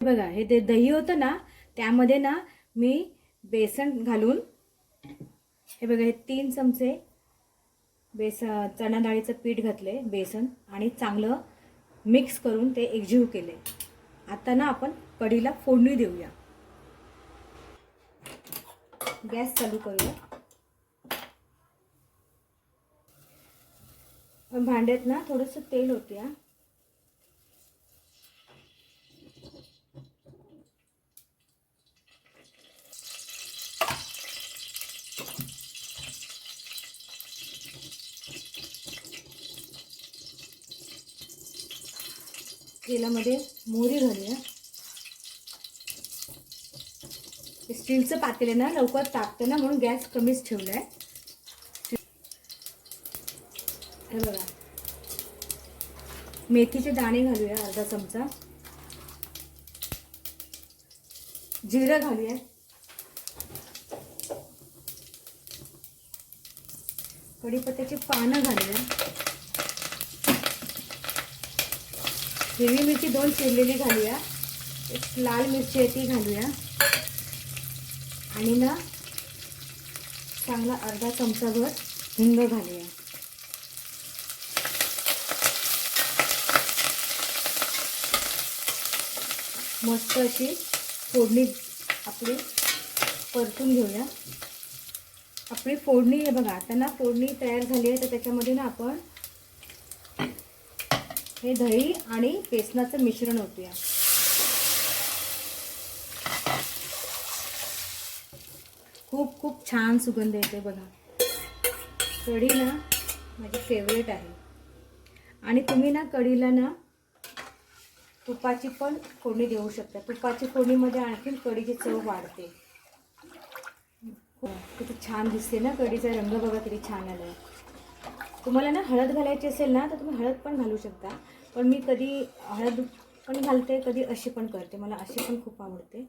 बघा हे ते दही होतं ना त्यामध्ये ना मी बेसन घालून हे बघा हे तीन चमचे बेस चणा डाळीचं पीठ घातले बेसन आणि चांगलं मिक्स करून ते एकजीव केले. आता ना आपण कढीला फोडणी देऊया. गॅस चालू करूया. भांड्यात ना थोडंसं तेल होत्या तेलामध्ये मोहरी घालूया. स्टीलचं स्टीलचं आहे ना लवकर तापतं ना म्हणून गॅस कमीच ठेवलाय. हे बघा. मेथीचे दाणे घालूया अर्धा चमचा. जिरं घालूया. कढीपत्त्याची पानं घालूया. हिरवी मिरची दोन चिरलेली घालूया. एक लाल मिरची आहे ती घालूया. आणि ना चांगला अर्धा चमचाभर हिंग घालूया. मस्त अशी फोडणी आपली परतून घेऊया. आपली फोडणी आहे बघा आता ना फोडणी तयार झाली आहे तर त्याच्यामध्ये ना आपण हे दही आणि बेसनाचं मिश्रण होतूया खूप खूप छान सुगंध येते बघा. कढी ना माझी फेवरेट आहे. आणि तुम्ही ना कढीला ना तुपाची पण फोडणी देऊ शकता. तुपाची फोडणीमध्ये आणखीन कढीची चव वाढते. किती छान दिसते ना कढीचा रंग बघा किती छान आला आहे तुम्हाला ना हळद घालायची असेल ना तर तुम्ही हळद पण घालू शकता. पण मी कधी हळद पण घालते कधी अशी पण करते. मला अशी पण खूप आवडते.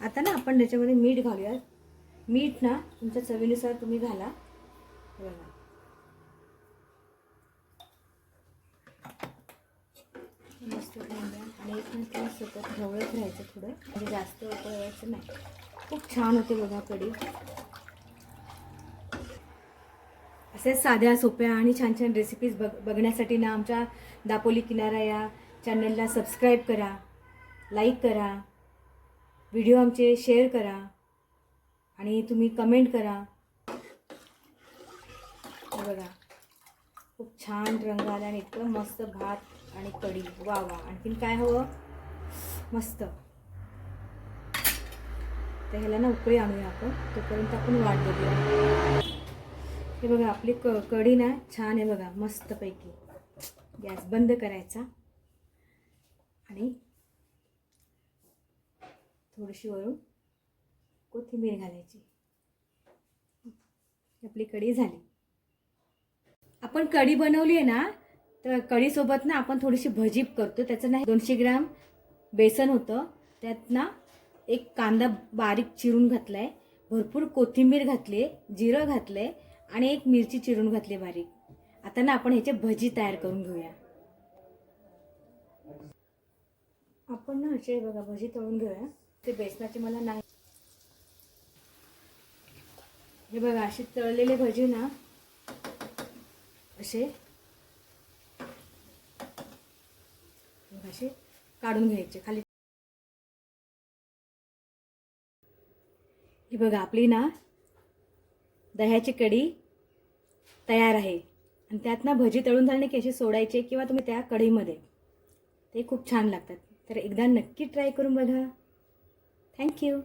आता ना आपण त्याच्यामध्ये मीठ घालूया मीठ ना तुमच्या चवीनुसार तुम्ही घाला. बघा. मस्त आणि एक मिनिट सतत ढवळत राहायचं थोडं. म्हणजे जास्त उकळवायचं नाही. खूप छान होते बघा कढी. असे साध्या सोप्या आणि छान छान रेसिपीज बघ बघण्यासाठी ना आमच्या दापोली किनारा या चॅनलला सबस्क्राईब करा लाईक करा व्हिडिओ आमचे शेअर करा आणि तुम्ही कमेंट करा. बघा खूप छान रंग आला आणि इतकं मस्त भात आणि कढी. वा वा आणखीन काय हवं? मस्त. तर ह्याला ना उकळी आणूया आपण तोपर्यंत आपण वाट बघूया. हे बघा आपली क कढी ना छान आहे बघा मस्तपैकी. गॅस बंद करायचा. आणि थोडीशी वरून कोथिंबीर घालायची. आपली कढी झाली. आपण कढी बनवली आहे ना तर कढीसोबत ना आपण थोडीशी भजी करतो. त्याचं ना दोनशे ग्राम बेसन होतं. त्यात ना एक कांदा बारीक चिरून घातला आहे भरपूर कोथिंबीर घातली जिरं घातलं आहे आणि एक मिरची चिरून घातली बारीक. आता ना आपण ह्याचे भजी तयार करून घेऊया. आपण ना असे बघा भजी तळून घेऊया. ते बेसनाचे मला नाही. हे बघा असे तळलेले भजी ना असे. असे काढून घ्यायचे खाली. हे बघा आपली ना दह्याची कढी तयार आहे. आणि त्यात ना भजी तळून झाले की असे सोडायचे किंवा तुम्ही त्या कढईमध्ये. ते खूप छान लागतात. तर एकदा नक्की ट्राय करून बघा. थँक्यू.